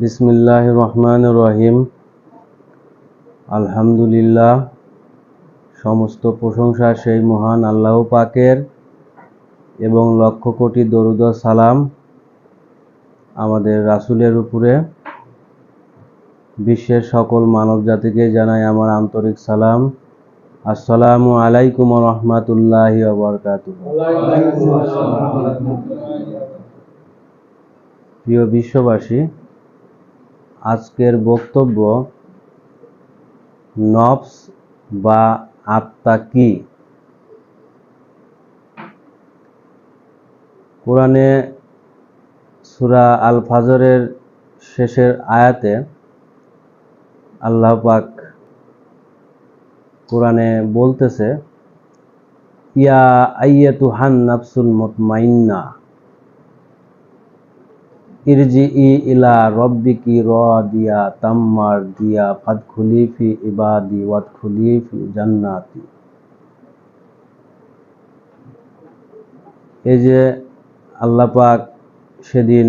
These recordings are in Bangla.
বিসমিল্লাহ রহমান রহিম আলহামদুলিল্লাহ সমস্ত প্রশংসা সেই মহান আল্লাহ পাকের এবং লক্ষ কোটি দরুদ সালাম আমাদের রাসূলের উপরে। বিশ্বের সকল মানব জাতিকে জানাই আমার আন্তরিক সালাম। আসসালামু আলাইকুম রহমাতুল্লাহি। প্রিয় বিশ্ববাসী আজকের বক্তব্য, নফস বা আত্মা কি? কোরআনে সূরা আল ফাজরের শেষের আয়াতে আল্লাহ পাক কোরআনে বলতেছে, ইয়া আইয়াতু হান নাফসুল মুতমাইন্না ইরজিই ইলা রব্বিকি রাদিয়া তাম্মার দিয়া ফাদখুলি ফি ইবাদি ওয়াদখুলি ফি জান্নাতি। এই যে আল্লাহ পাক সেদিন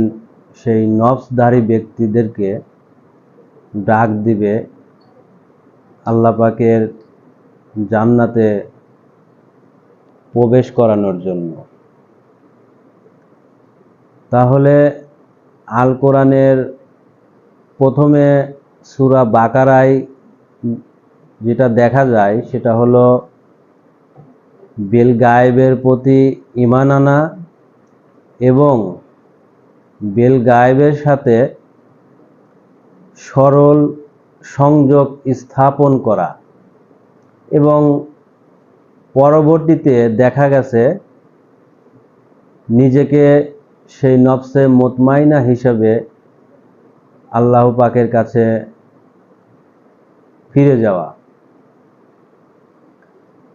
সেই নফসধারী ব্যক্তিদেরকে ডাক দিবে আল্লাপাকের জান্নাতে প্রবেশ করানোর জন্য। তাহলে আল কোরআনের প্রথমে সুরা বাকারায় যেটা দেখা যায় সেটা হলো বেল গায়েবের প্রতি ইমান আনা এবং বেল গায়েবের সাথে সরল সংযোগ স্থাপন করা এবং পরবর্তীতে দেখা গেছে নিজেকে সেই নফসে মোতমাইনা হিসেবে আল্লাহ পাকের কাছে ফিরে যাওয়া।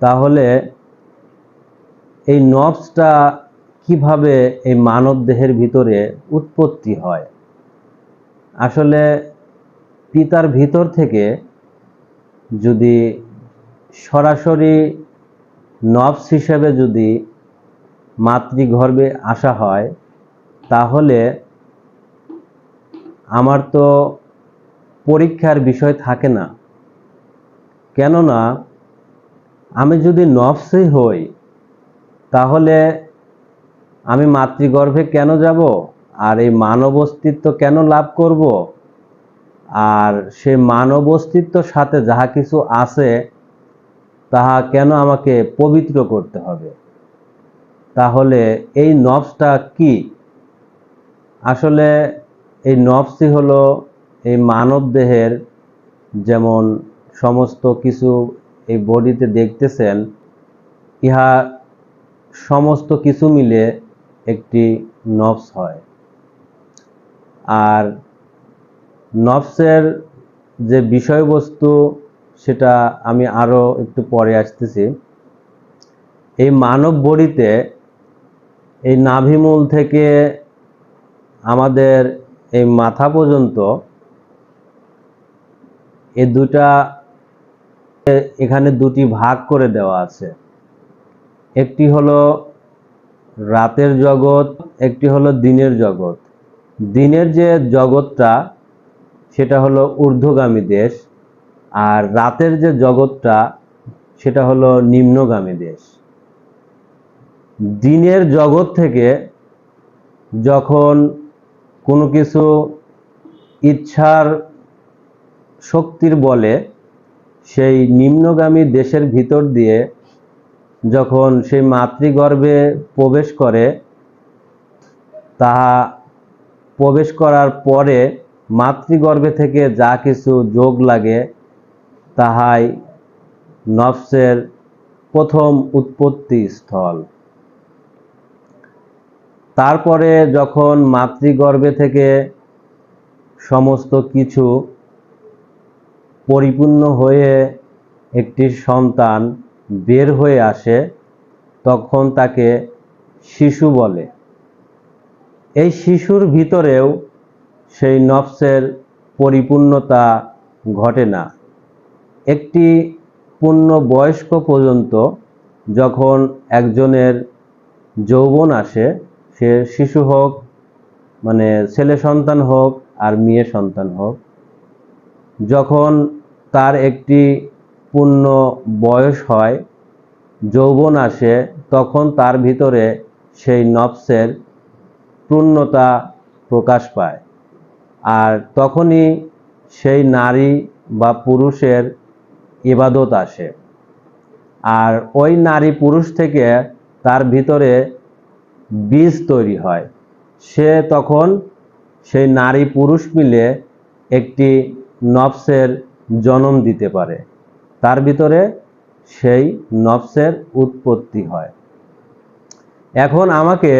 তাহলে এই নফসটা কীভাবে এই মানব দেহের ভিতরে উৎপত্তি হয়? আসলে পিতার ভিতর থেকে যদি সরাসরি নফস হিসেবে যদি মাতৃগর্ভে আসা হয় তাহলে আমার তো পরীক্ষার বিষয় থাকে না। কেননা আমি যদি নফসে হই, তাহলে আমি মাতৃগর্ভে কেন যাব? আর এই মানব অস্তিত্ব কেন লাভ করব? আর সে মানব অস্তিত্বর সাথে যাহা কিছু আছে, তাহা কেন আমাকে পবিত্র করতে হবে? তাহলে এই নফসটা কি? আসলে এই নফসই হলো এই মানব দেহের যেমন সমস্ত কিছু এই বডিতে দেখতেছেন, ইহা সমস্ত কিছু মিলে একটি নফস হয়। আর নফসের যে বিষয়বস্তু সেটা আমি আরও একটু পরে আসতেছি। এই মানব বডিতে এই নাভিমূল থেকে আমাদের এই মাথা পর্যন্ত এ দুটা এখানে দুটি ভাগ করে দেওয়া আছে। একটি হলো রাতের জগৎ, একটি হলো দিনের জগৎ। দিনের যে জগৎটা, সেটা হলো ঊর্ধ্বগামী দেশ, আর রাতের যে জগৎটা, সেটা হলো নিম্নগামী দেশ। দিনের জগৎ থেকে যখন কোনো কিছু ইচ্ছার শক্তির বলে সেই নিম্নগামী দেশের ভিতর দিয়ে যখন সেই মাতৃগর্ভে প্রবেশ করে, তাহা প্রবেশ করার পরে মাতৃগর্ভে থেকে যা কিছু যোগ লাগে, তাহাই নফসের প্রথম উৎপত্তি স্থল। তারপরে যখন মাতৃগর্ভে থেকে সমস্ত কিছু পরিপূর্ণ হয়ে একটি সন্তান বের হয়ে আসে, তখন তাকে শিশু বলে। এই শিশুর ভিতরেও সেই নফসের পরিপূর্ণতা ঘটে না। একটি পূর্ণ বয়স্ক পর্যন্ত যখন একজনের যৌবন আসে সে শিশু হোক মানে ছেলে সন্তান হোক আর মেয়ে সন্তান হোক, যখন তার একটি পূর্ণ বয়স হয়, যৌবন আসে, তখন তার ভিতরে সেই নফসের পূর্ণতা প্রকাশ পায়। আর তখনই সেই নারী বা পুরুষের ইবাদত আসে। আর ওই নারী পুরুষ থেকে তার ভিতরে বীজ তৈরি হয়। সে তখন সেই নারী পুরুষ মিলে একটি নফসের জন্ম দিতে পারে। তার ভিতরে সেই নফসের উৎপত্তি হয়। এখন আমাকে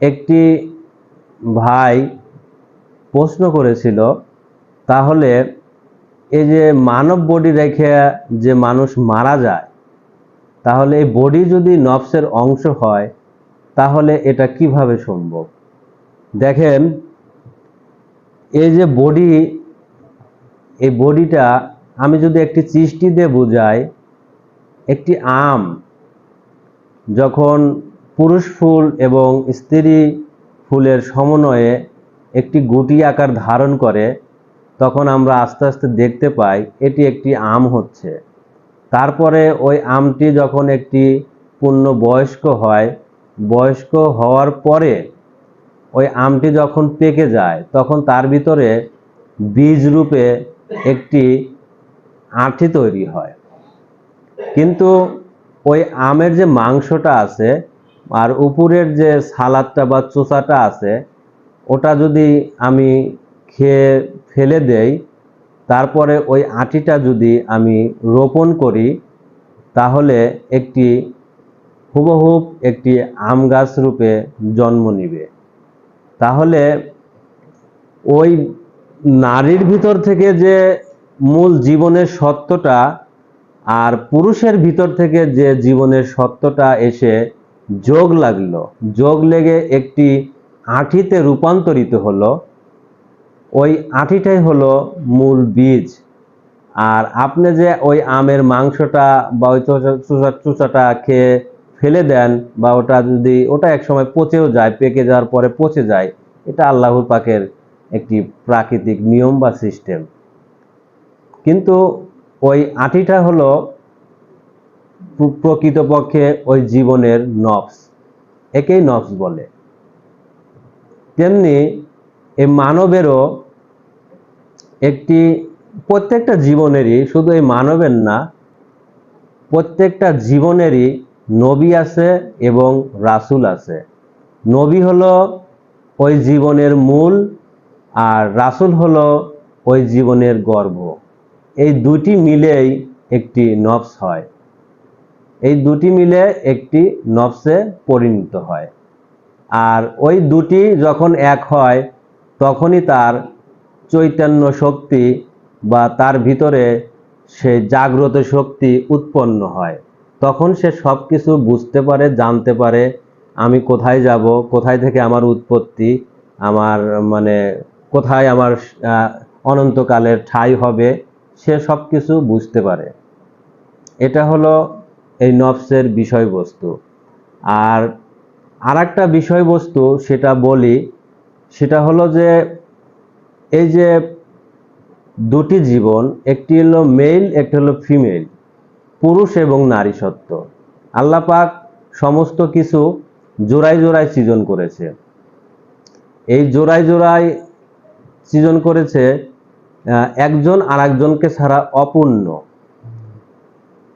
একটি ভাই প্রশ্ন করেছিল, তাহলে এই যে মানব বডি রেখে যে মানুষ মারা যায়, তাহলে এই বডি যদি নফসের অংশ হয় তাহলে এটা কীভাবে সম্ভব? দেখেন, এই যে বডি এই বডিটা আমি যদি একটি চিষ্টি দিয়ে বোঝাই, একটি আম যখন পুরুষ ফুল এবং স্ত্রী ফুলের সমন্বয়ে একটি গুটি আকার ধারণ করে, তখন আমরা আস্তে আস্তে দেখতে পাই এটি একটি আম হচ্ছে। তারপরে ওই আমটি যখন একটি পূর্ণ বয়স্ক হয় বয়স্ক হওয়ার পরে ওই আমটি যখন পেকে যায়, তখন তার ভিতরে বীজ রূপে একটি আঁটি তৈরি হয়। কিন্তু ওই আমের যে মাংসটা আছে আর উপরের যে সালাদটা বা চোষাটা আছে, ওটা যদি আমি খেয়ে ফেলে দেই, তারপরে ওই আটিটা যদি আমি রোপণ করি, তাহলে একটি হুবহুব একটি আম গাছ রূপে জন্ম নিবে। তাহলে ওই নারীর ভিতর থেকে যে মূল জীবনের সত্যটা আর পুরুষের ভিতর থেকে যে জীবনের সত্যটা এসে যোগ লাগল, যোগ লেগে একটি আঁঠিতে রূপান্তরিত হলো, ওই আঁঠিটাই হলো মূল বীজ। আর আপনি যে ওই আমের মাংসটা বা ওই চোষা- চোষা- খেয়ে ফেলে দেন বা ওটা যদি, ওটা একসময় পচেও যায়, পেকে যাওয়ার পরে পচে যায়, এটা আল্লাহর পাকের একটি প্রাকৃতিক নিয়ম বা সিস্টেম। কিন্তু ওই আটিটা হলো প্রকৃতপক্ষে ওই জীবনের নফস, একেই নফস বলে। তেমনি এই মানবেরও একটি প্রত্যেকটা জীবনেরই, শুধু এই মানবের না, প্রত্যেকটা জীবনেরই নবী আছে এবং রাসূল আছে। নবী হলো ওই জীবনের মূল আর রাসূল হলো ওই জীবনের গর্ব। এই দুটি মিলেই একটি নফস হয়। এই দুটি মিলে একটি নফসে পরিণত হয়। আর ওই দুটি যখন এক হয়, তখনই তার চৈতন্য শক্তি বা তার ভিতরে সে জাগ্রত শক্তি উৎপন্ন হয়। তখন সে সব কিছু বুঝতে পারে, জানতে পারে, আমি কোথায় যাব, কোথায় থেকে আমার উৎপত্তি, আমার মানে কোথায় আমার অনন্তকালের ঠাঁই হবে, সে সব কিছু বুঝতে পারে। এটা হলো এই নফসের বিষয়বস্তু। আর আর একটা বিষয়বস্তু সেটা বলি, সেটা হলো যে এই যে দুটি জীবন, একটি হলো মেল একটি হলো ফিমেল পুরুষ এবং নারী সত্য। আল্লাহ পাক সমস্ত কিছু জোড়ায় জোড়ায় সৃজন করেছে। এই জোড়ায় জোড়ায় সৃজন করেছে একজন আর একজনকে ছাড়া অপূর্ণ।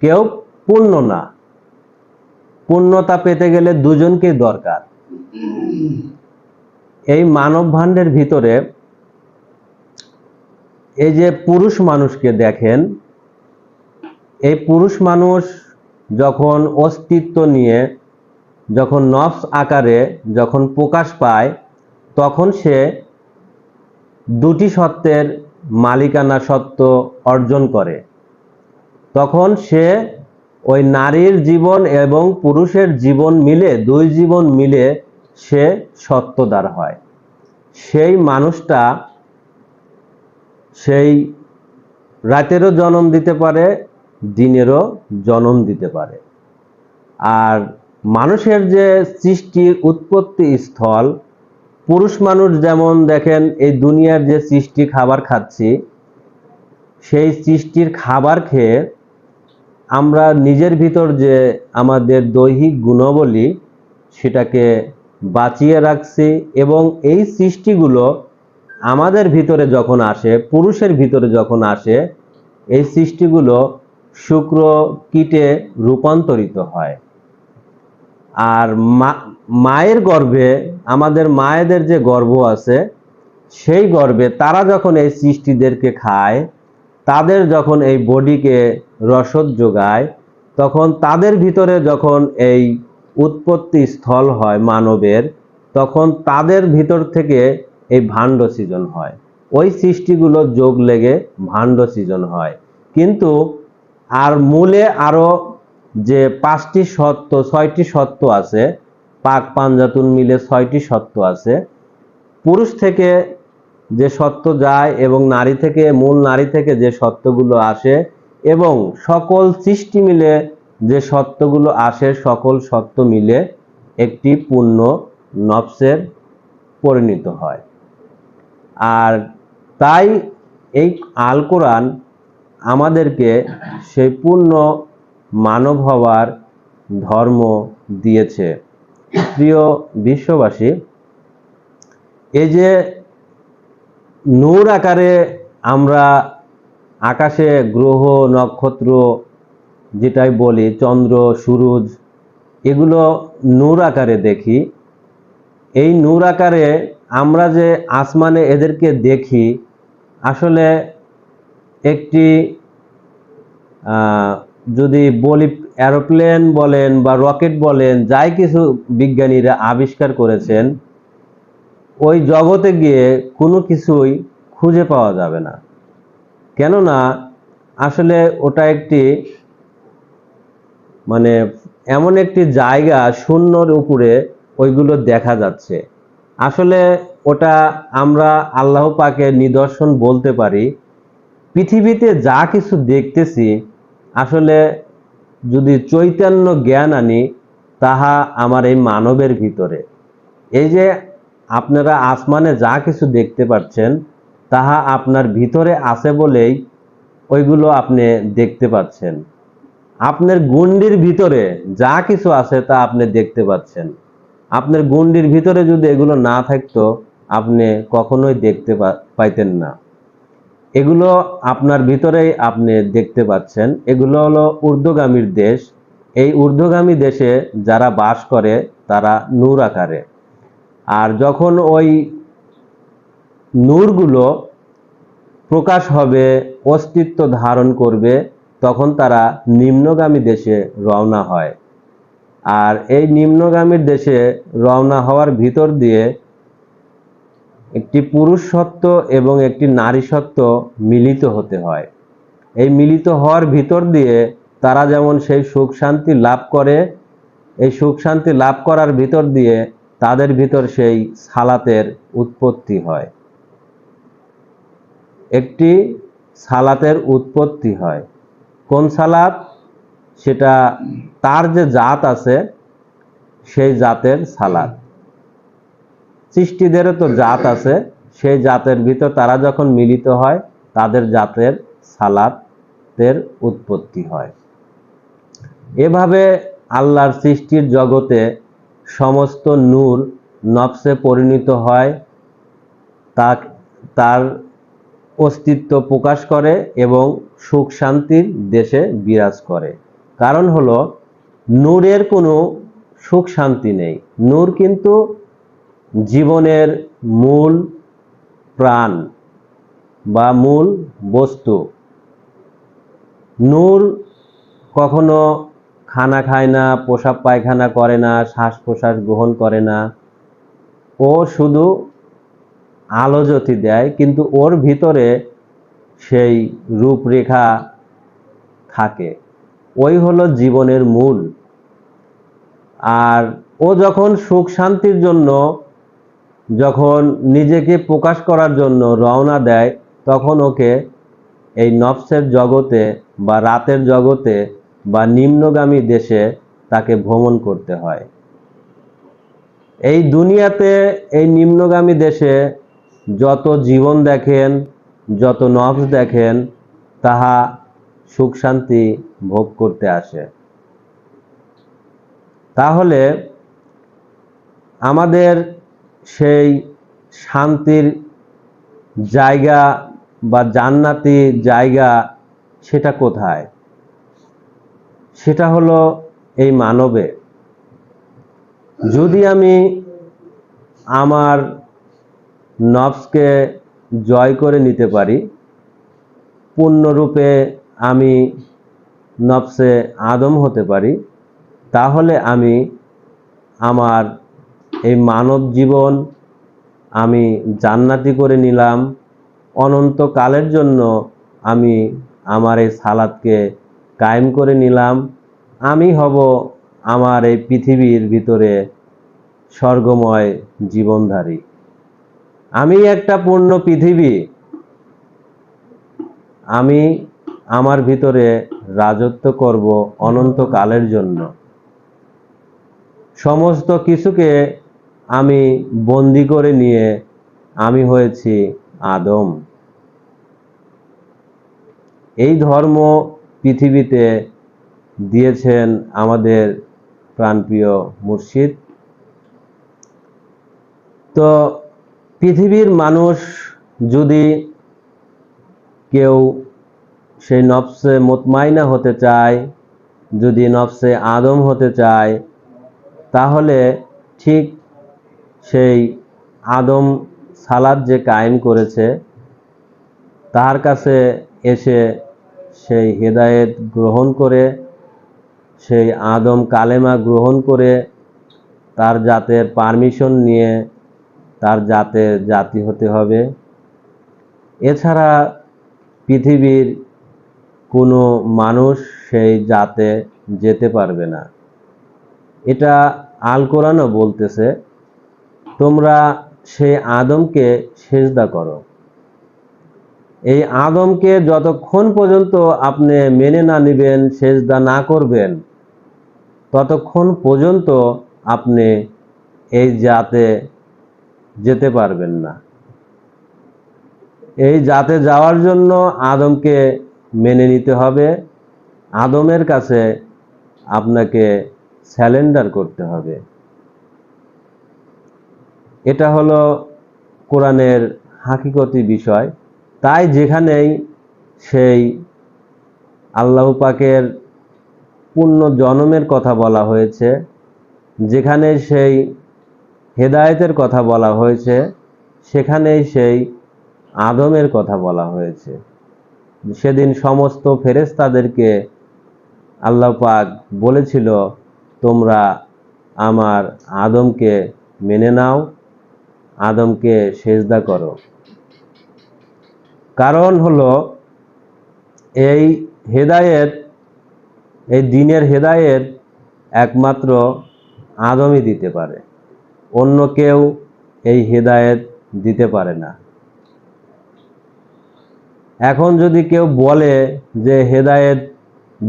কেউ পূর্ণ না। পূর্ণতা পেতে গেলে দুজনকেই দরকার। এই মানব ভাণ্ডের ভিতরে এই যে পুরুষ মানুষকে দেখেন এই পুরুষ মানুষ যখন অস্তিত্ব নিয়ে, যখন নফস আকারে যখন প্রকাশ পায়, তখন সে দুটি সত্ত্বের মালিকানা সত্ত্ব অর্জন করে। তখন সে ওই নারীর জীবন এবং পুরুষের জীবন মিলে, দুই জীবন মিলে সে সত্যদার হয়। সেই মানুষটা সেই রাতেরও জন্ম দিতে পারে দিনেরও জন্ম দিতে পারে। আর মানুষের যে সৃষ্টির উৎপত্তি স্থল, পুরুষ মানুষ যেমন দেখেন, এই দুনিয়ার যে সৃষ্টি খাবার খাচ্ছি, সেই সৃষ্টির খাবার খেয়ে আমরা নিজের ভিতর যে আমাদের দৈহিক গুণাবলী, সেটাকে বাঁচিয়ে রাখছি এবং এই সৃষ্টিগুলো আমাদের ভিতরে যখন আসে, পুরুষের ভিতরে যখন আসে, এই সৃষ্টিগুলো শুক্র কীটে রূপান্তরিত হয়। আর মায়ের গর্ভে, আমাদের মায়েদের যে গর্ভ আছে, সেই গর্ভে তারা যখন এই সৃষ্টিদেরকে খায়, তাদের যখন এই বডিকে রসদ যোগায়, তখন তাদের ভিতরে যখন এই উৎপত্তি স্থল হয় মানবের, তখন তাদের ভিতর থেকে এই ভাণ্ড সৃজন হয়। ওই সৃষ্টিগুলো যোগ লেগে ভাণ্ড সৃজন হয়। কিন্তু আর মূলে আরও যে পাঁচটি সত্য, ছয়টি সত্য আছে, পাক পাঞ্জাতুন মিলে ছয়টি সত্য আছে, পুরুষ থেকে যে সত্য যায় এবং নারী থেকে, মূল নারী থেকে যে সত্যগুলো আসে এবং সকল সৃষ্টি মিলে যে সত্যগুলো আসে, সকল সত্য মিলে একটি পূর্ণ নফসের পরিণত হয়। আর তাই এই আল কোরআন আমাদেরকে সেই পূর্ণ মানব হওয়ার ধর্ম দিয়েছে। প্রিয় বিশ্ববাসী, এই যে নূর আকারে আমরা আকাশে গ্রহ, নক্ষত্র যেটাই বলি, চন্দ্র, সূরজ, এগুলো নূর আকারে দেখি। এই নূর আকারে আমরা যে আসমানে এদেরকে দেখি, আসলে একটি যদি বলি এরোপ্লেন বলেন বা রকেট বলেন, যাই কিছু বিজ্ঞানীরা আবিষ্কার করেছেন, ওই জগতে গিয়ে কোনো কিছুই খুঁজে পাওয়া যাবে না। কেননা, আসলে ওটা একটি মানে এমন একটি জায়গা শূন্যর উপরে ওইগুলো দেখা যাচ্ছে। আসলে ওটা আমরা আল্লাহ পাকে নিদর্শন বলতে পারি পৃথিবীতে যা কিছু দেখতেছি, আসলে যদি চৈতন্য জ্ঞান আনি, তাহা আমার এই মানবের ভিতরে। এই যে আপনারা আসমানে যা কিছু দেখতে পাচ্ছেন, তাহা আপনার ভিতরে আছে বলেই ওইগুলো আপনি দেখতে পাচ্ছেন। আপনার গুন্ডির ভিতরে যা কিছু আছে, তা আপনি দেখতে পাচ্ছেন। আপনার গুন্ডির ভিতরে যদি এগুলো না থাকতো, আপনি কখনোই দেখতে পাইতেন না। এগুলো আপনার ভিতরেই আপনি দেখতে পাচ্ছেন। এগুলো হলো ঊর্ধ্বগামীর দেশ। এই ঊর্ধ্বগামী দেশে যারা বাস করে, তারা নূর আকারে। আর যখন ওই নূরগুলো প্রকাশ হবে, অস্তিত্ব ধারণ করবে, তখন তারা নিম্নগামী দেশে রওনা হয়। আর এই নিম্নগামীর দেশে রওনা হওয়ার ভিতর দিয়ে একটি পুরুষ সত্য এবং একটি নারী সত্য মিলিত হতে হয়। এই মিলিত হওয়ার ভিতর দিয়ে তারা যেমন সেই সুখ শান্তি লাভ করে, এই সুখ শান্তি লাভ করার ভিতর দিয়ে তাদের ভিতর সেই সালাতের উৎপত্তি হয়। একটি সালাতের উৎপত্তি হয়। কোন সালাত? সেটা তার যে জাত আছে, সেই জাতের সালাত। সৃষ্টিদেরও তো জাত আছে। সেই জাতের ভিতর তারা যখন মিলিত হয়, তাদের জাতের সালাতের উৎপত্তি হয়। এভাবে আল্লাহর সৃষ্টির জগতে সমস্ত নূর নফসে পরিণত হয়, তা, তার অস্তিত্ব প্রকাশ করে এবং সুখ শান্তির দেশে বিরাজ করে। কারণ হলো, নূরের কোনো সুখ শান্তি নেই। নূর কিন্তু জীবনের মূল প্রাণ বা মূল বস্তু। নূর কখনো খানা খায় না, পোশাক পায়খানা করে না শ্বাস প্রশ্বাস গ্রহণ করে না। ও শুধু আলো জ্যোতি দেয়, কিন্তু ওর ভিতরে সেই রূপরেখা থাকে। ওই হলো জীবনের মূল। আর ও যখন সুখ শান্তির জন্য যখন নিজেকে প্রকাশ করার জন্য রওনা দেয়, তখন ওকে এই নফসের জগতে বা রাতের জগতে বা নিম্নগামী দেশে তাকে ভ্রমণ করতে হয়। এই দুনিয়াতে এই নিম্নগামী দেশে যত জীবন দেখেন, যত নফস দেখেন, তাহা সুখ শান্তি ভোগ করতে আসে। তাহলে আমাদের সেই শান্তির জায়গা বা জান্নাতি জায়গা সেটা কোথায়? সেটা হলো এই মানবে। যদি আমি আমার নফসকে জয় করে নিতে পারি, পূর্ণরূপে আমি নফসে আদম হতে পারি, তাহলে আমি আমার এই মানব জীবন আমি জান্নাতি করে নিলাম। অনন্তকালের জন্য আমি আমার এই সালাদকে কায়েম করে নিলাম। আমি হব আমার এই পৃথিবীর ভিতরে স্বর্গময় জীবনধারী। আমি একটা পূর্ণ পৃথিবী। আমি আমার ভিতরে রাজত্ব করব অনন্তকালের জন্য। সমস্ত কিছুকে আমি বন্দি করে নিয়ে আমি হয়েছি আদম। এই ধর্ম পৃথিবীতে দিয়েছেন আমাদের প্রাণপ্রিয় মুর্শিদ। তো পৃথিবীর মানুষ যদি কেউ সেই নফসে মোতমাইনা হতে চায়, যদি নফসে আদম হতে চায়, তাহলে ঠিক সেই আদম সালাদ যে কায়েম করেছে, তার কাছে এসে সেই হেদায়েত গ্রহণ করে, সেই আদম কালেমা গ্রহণ করে তার জাতের পারমিশন নিয়ে তার জাতের জাতি হতে হবে। এছাড়া পৃথিবীর কোনো মানুষ সেই জাতে যেতে পারবে না। এটা আল কোরআনও বলতেছে। তোমরা সেই আদমকে সেজদা করো। এই আদমকে যতক্ষণ পর্যন্ত আপনি মেনে না নেবেন, সেজদা না করবেন, ততক্ষণ পর্যন্ত আপনি এই জাতে যেতে পারবেন না। এই জাতে যাওয়ার জন্য আদমকে মেনে নিতে হবে। আদমের কাছে আপনাকে স্যালেন্ডার করতে হবে। এটা হলো কোরআনের হাকিকতি বিষয়। তাই যেখানেই সেই আল্লাহ পাকের পূর্ণ জনমের কথা বলা হয়েছে যেখানে সেই হেদায়েতের কথা বলা হয়েছে, সেখানেই সেই আদমের কথা বলা হয়েছে। সেদিন সমস্ত ফেরেশতাদেরকে আল্লাহ পাক বলেছিল, তোমরা আমার আদমকে মেনে নাও। আদমকে সেজদা করো। কারণ হলো, এই হেদায়েত, এই দিনের হেদায়েত একমাত্র আদমই দিতে পারে। অন্য কেউ এই হেদায়েত দিতে পারে না। এখন যদি কেউ বলে যে হেদায়েত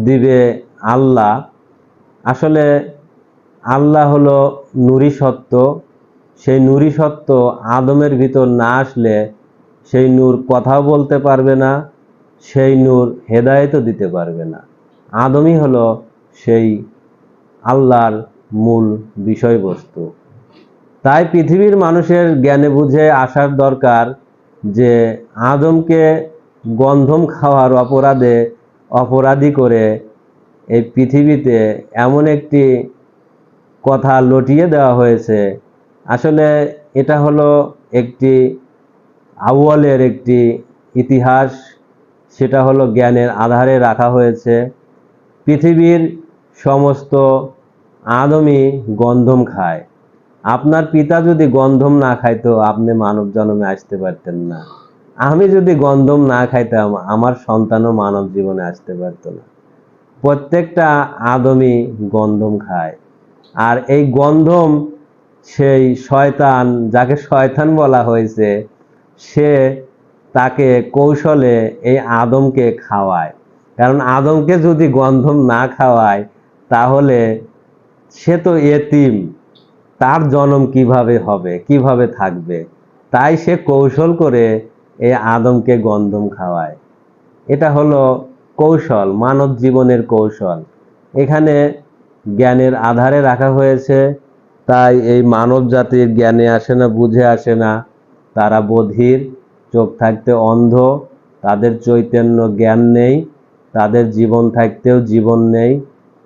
দিবে আল্লাহ, আসলে আল্লাহ হলো নুরি সত্য সেই নুরি সত্য, আদমের ভিতর না আসলে সেই নূর কথাও বলতে পারবে না, সেই নূর হেদায়েতও দিতে পারবে না। আদমই হলো সেই আল্লাহর মূল বিষয়বস্তু। তাই পৃথিবীর মানুষের জ্ঞানে বুঝে আসার দরকার যে আদমকে গন্ধম খাওয়ার অপরাধে অপরাধী করে এই পৃথিবীতে এমন একটি কথা লটিয়ে দেওয়া হয়েছে আসলে এটা হলো একটি আউয়ালের একটি ইতিহাস, সেটা হলো জ্ঞানের আধারে রাখা হয়েছে। পৃথিবীর সমস্ত আদমই গন্ধম খায়। আপনার পিতা যদি গন্ধম না খাইতো, আপনি মানব জন্মে আসতে পারতেন না। আমি যদি গন্ধম না খাইতাম, আমার সন্তানও মানব জীবনে আসতে পারতো না। প্রত্যেকটা আদমই গন্ধম খায়। আর এই গন্ধম সেই শয়তান, যাকে শয়তান বলা হয়েছে, সে তাকে কৌশলে এই আদমকে খাওয়ায়। কারণ আদমকে যদি গন্ধম না খাওয়ায়, তাহলে সে তো এতিম। তার জন্ম কীভাবে হবে, কীভাবে থাকবে? তাই সে কৌশল করে এই আদমকে গন্ধম খাওয়ায়। এটা হলো কৌশল, মানব জীবনের কৌশল। এখানে জ্ঞানের আধারে রাখা হয়েছে তাই এই মানব জাতির জ্ঞানে আসে না, বুঝে আসে না। তারা বধির, চোখ থাকতে অন্ধ, তাদের চৈতন্য জ্ঞান নেই, তাদের জীবন থাকতেও জীবন নেই।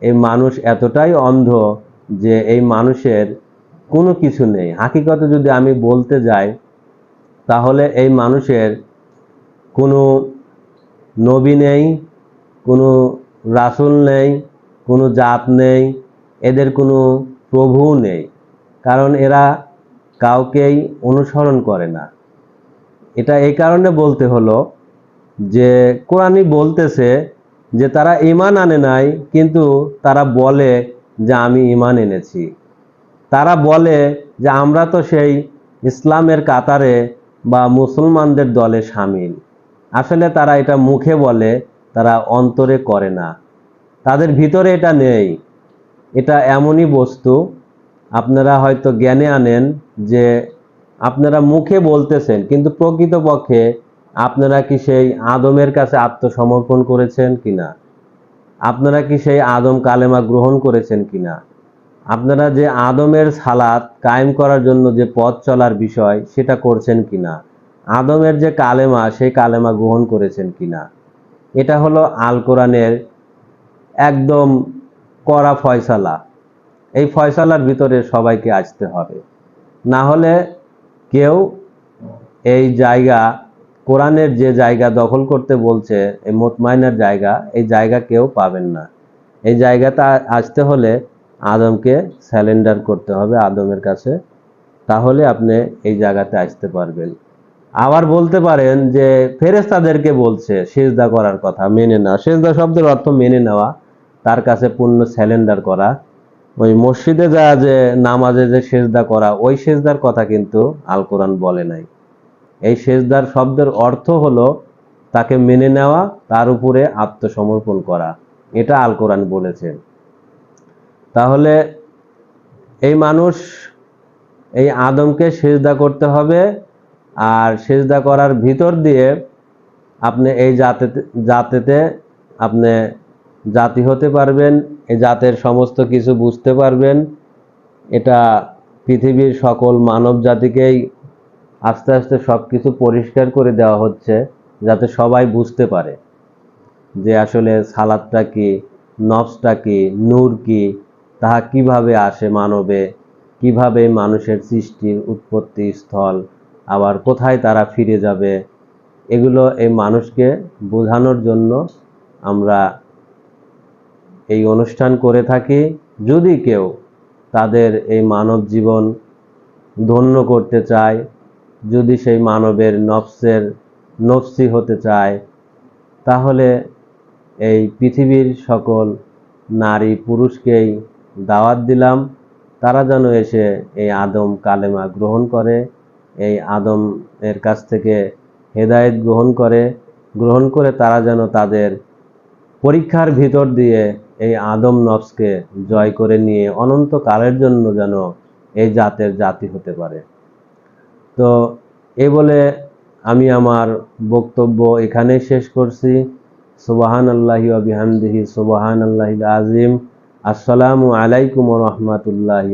এই মানুষ এতটাই অন্ধ যে এই মানুষের কোনো কিছু নেই। হাকিকতে যদি আমি বলতে যাই, তাহলে এই মানুষের কোনো নবী নেই, কোনো রাসুল নেই, কোনো জাত নেই, এদের কোনো প্রভু নেই। কারণ এরা কাউকেই অনুসরণ করে না। এটা এই কারণে বলতে হলো যে, কোরআনই বলতেছে যে, তারা ইমান আনে নাই, কিন্তু তারা বলে যে, আমি ইমান এনেছি। তারা বলে যে, আমরা তো সেই ইসলামের কাতারে বা মুসলমানদের দলে সামিল। আসলে তারা এটা মুখে বলে, তারা অন্তরে করে না। তাদের ভিতরে এটা নেই। এটা এমনই বস্তু আপনারা হয়তো জ্ঞানে আনেন যে আপনারা মুখে বলতেছেন, কিন্তু প্রকৃতপক্ষে আপনারা কি সেই আদমের কাছে আত্মসমর্পণ করেছেন কিনা? আপনারা কি সেই আদম কালেমা গ্রহণ করেছেন কিনা? আপনারা যে আদমের সালাত কায়েম করার জন্য যে পথ চলার বিষয় সেটা করছেন কিনা? আদমের যে কালেমা, সেই কালেমা গ্রহণ করেছেন কিনা? এটা হলো আল কোরআনের একদম কড়া ফয়সালা। এই ফয়সালার ভিতরে সবাইকে আসতে হবে। না হলে কেউ এই জায়গা, কোরআনের যে জায়গা দখল করতে বলছে, এই মোতমাইনার জায়গা, এই জায়গা কেউ পাবেন না। এই জায়গাটা আসতে হলে আদমকে স্যালেন্ডার করতে হবে আদমের কাছে, তাহলে আপনি এই জায়গাতে আসতে পারবেন। আবার বলতে পারেন যে ফেরেস্তাদেরকে বলছে, সেজদা করার কথা, মেনে নেওয়া সেজদা শব্দের অর্থ মেনে নেওয়া, তার কাছে পূর্ণ স্যালেন্ডার করা ওই মসজিদে যা যে নামাজে যে সেজদা করা, ওই সেজদার কথা কিন্তু আল কোরআন বলে নাই। এই সেজদার শব্দের অর্থ হলো তাকে মেনে নেওয়া, তার উপরে আত্মসমর্পণ করা। এটা আল কোরআন বলেছে। তাহলে এই মানুষ, এই আদমকে সেজদা করতে হবে আর সেজদা করার ভিতর দিয়ে আপনি এই জাতেতে জাতেতে আপনি জাতি হতে পারবেন, এ জাতের সমস্ত কিছু বুঝতে পারবেন। এটা পৃথিবীর সকল মানব জাতিকেই আস্তে আস্তে সব কিছু পরিষ্কার করে দেওয়া হচ্ছে, যাতে সবাই বুঝতে পারে যে আসলে সালাদটা কি, নফসটা কি, নূর কি, তাহা কীভাবে আসে মানবে, কীভাবে মানুষের সৃষ্টির উৎপত্তি স্থল আবার কোথায় তারা ফিরে যাবে, এগুলো এই মানুষকে বোঝানোর জন্য আমরা এই অনুষ্ঠান করে থাকি যদি কেউ তাদের এই মানব জীবন ধন্য করতে চায়, যদি সেই মানবের নফসের নফসি হতে চায়, তাহলে এই পৃথিবীর সকল নারী পুরুষকেই দাওয়াত দিলাম। তারা যেন এসে এই আদম কালেমা গ্রহণ করে, এই আদম এর কাছ থেকে হেদায়েত গ্রহণ করে। গ্রহণ করে তারা যেন তাদের পরীক্ষার ভিতর দিয়ে এই আদম নফসকে জয় করে নিয়ে অনন্ত কালের জন্য যেন এই জাতের জাতি হতে পারে। তো এ বলে আমি আমার বক্তব্য এখানেই শেষ করছি। সুবাহান আল্লাহি আবিহামদিহি সুবাহান আল্লাহি আজিম আসসালামু আলাইকুম রহমতুল্লাহি